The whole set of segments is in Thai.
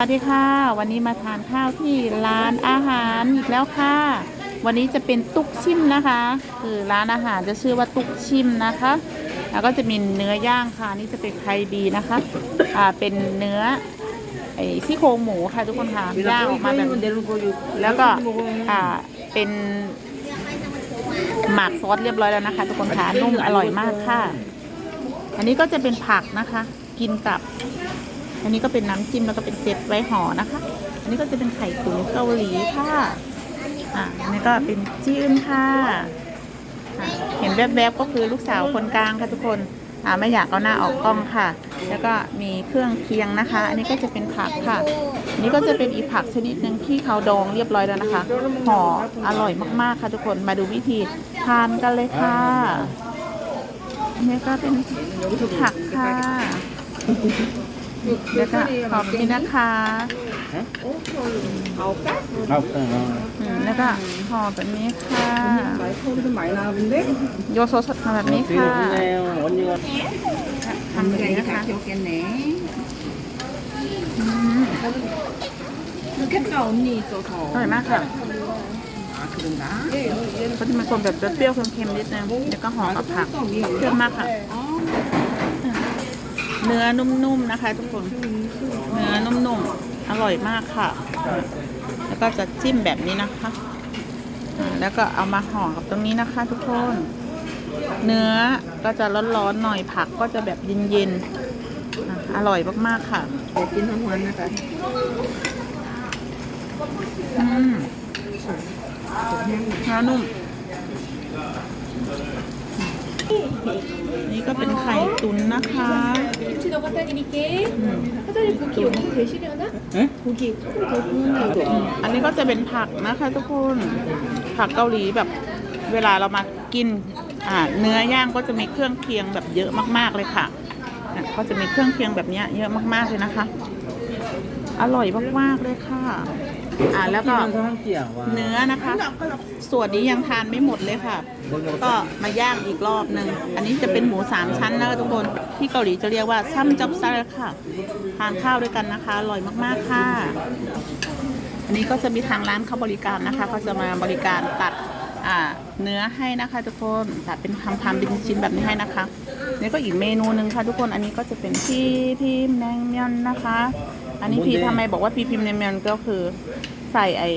สวัสดีค่ะ วันนี้มาทานข้าวที่ร้านอาหารอีกแล้วค่ะ วันนี้จะเป็นตุ๊กชิมนะคะ คือร้านอาหารจะชื่อว่าตุ๊กชิมนะคะ แล้วก็จะมีเนื้อย่างค่ะนี่จะเป็นไคบีนะคะอ่าเป็นเนื้อไอ้ซี่โครงหมูค่ะทุกคนค่ะย่างออกมาแบบนี้แล้วก็อ่าเป็นหมักซอสเรียบร้อยแล้วนะคะ ทุกคนค่ะนุ่มอร่อยมากค่ะ อันนี้ก็จะเป็นผักนะคะ กินกับ อันนี้ก็เป็นน้ำจิ้มแล้วก็เป็นเซตไว้ห่อนะคะ อันนี้ก็จะเป็นไข่ตุ๋นเกาหลีค่ะอ่าอันนี้ก็เป็นจิ้มค่ะอ่าเห็นแวบๆก็คือลูกสาวคนกลางค่ะทุกคนอ่าไม่อยากเอาหน้าออกกล้องค่ะ แล้วก็มีเครื่องเคียงนะคะ อันนี้ก็จะเป็นผักค่ะ อันนี้ก็จะเป็นอีกผักชนิดหนึ่งที่เขาดองเรียบร้อยแล้วนะคะห่ออร่อยมากๆค่ะทุกคนมาดูวิธีทานกันเลยค่ะ อันนี้ก็เป็นผักค่ะ แล้วก็ขอบคุณนะคะเอาแป๊บเอืมแล้วก็ห่อแบบนี้ค่ะ โยโซสดมแบบนี้ค่ะ ทำแบบนี้นะคะอืมอร่อยมากค่ะก็จะมีควมแบบเปรี้ยวเค็มๆนิดนึงแล้วก็ห่อกับผักเครื่องมากค่ะ, เนื้อนุ่มๆนะคะ ทุกคน เนื้อนุ่มๆ อร่อยมากค่ะ แล้วก็จะจิ้มแบบนี้นะคะ แล้วก็เอามาห่อกับตรงนี้นะคะ ทุกคน เนื้อก็จะร้อนๆหน่อยผักก็จะแบบเย็นๆ อร่อยมากๆค่ะเดี๋กินทั้งวันนะคะอืมเนื้อนุ่ม นี่ก็เป็นไข่ตุ๋นนะคะ 김치 더 갖다 드릴게. อืม 사장님 고기 여기 계시려나? 응? 고기 조금 더 구우면 อันนี้ก็จะเป็นผักนะคะทุกคน ผักเกาหลีแบบเวลาเรามากิน อ่า เนื้อย่างก็จะมีเครื่องเคียงแบบเยอะมากๆเลยค่ะอ่ะก็จะมีเครื่องเคียงแบบเนี้ยเยอะมากๆเลยนะคะ อร่อยมากๆเลยค่ะ อ่าแล้วก็เนื้อนะคะ ส่วนนี้ยังทานไม่หมดเลยค่ะ ก็มาย่างอีกรอบหนึ่งอันนี้จะเป็นหมูสามชั้นนะคะทุกคนที่เกาหลีจะเรียกว่าซัมจับซัลค่ะทานข้าวด้วยกันนะคะอร่อยมากๆค่ะ อันนี้ก็จะมีทางร้านเขาบริการนะคะเขาจะมาบริการตัดอ่าเนื้อให้นะคะทุกคนตัดเป็นคำๆเป็นชิ้นแบบนี้ให้นะคะนี่ก็อีกเมนูหนึ่งค่ะทุกคนอันนี้ก็จะเป็นที่ที่แมงเมียนนะคะ อันนี้พี่ทำไมบอกว่าพี่พิมพ์แนงเมียนก็คือใส่ไอ้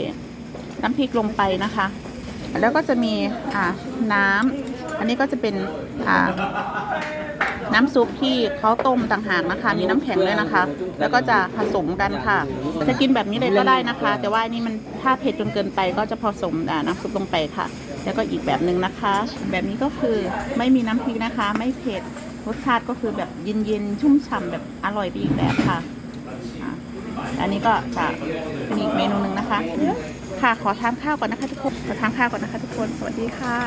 น้ำพริกลงไปนะคะ แล้วก็จะมีอ่าน้ำอันนี้ก็จะเป็นอ่าน้ำซุปที่เขาต้มต่างหากนะคะ มีน้ำแข็งด้วยนะคะ แล้วก็จะผสมกันค่ะ จะกินแบบนี้เลยก็ได้นะคะ แต่ว่าอันนี้มันถ้าเผ็ดจนเกินไปก็จะผสมอ่าน้ำซุปลงไปค่ะ แล้วก็อีกแบบหนึ่งนะคะ แบบนี้ก็คือไม่มีน้ำพริกนะคะ ไม่เผ็ดรสชาติก็คือแบบเย็นๆชุ่มฉ่ำแบบอร่อยไปอีกแบบค่ะอะ อันนี้ก็จะเป็นอีกเมนูหนึ่งนะคะ ค่ะขอทานข้าวก่อนนะคะทุกคนขอทานข้าวก่อนนะคะทุกคนสวัสดีค่ะ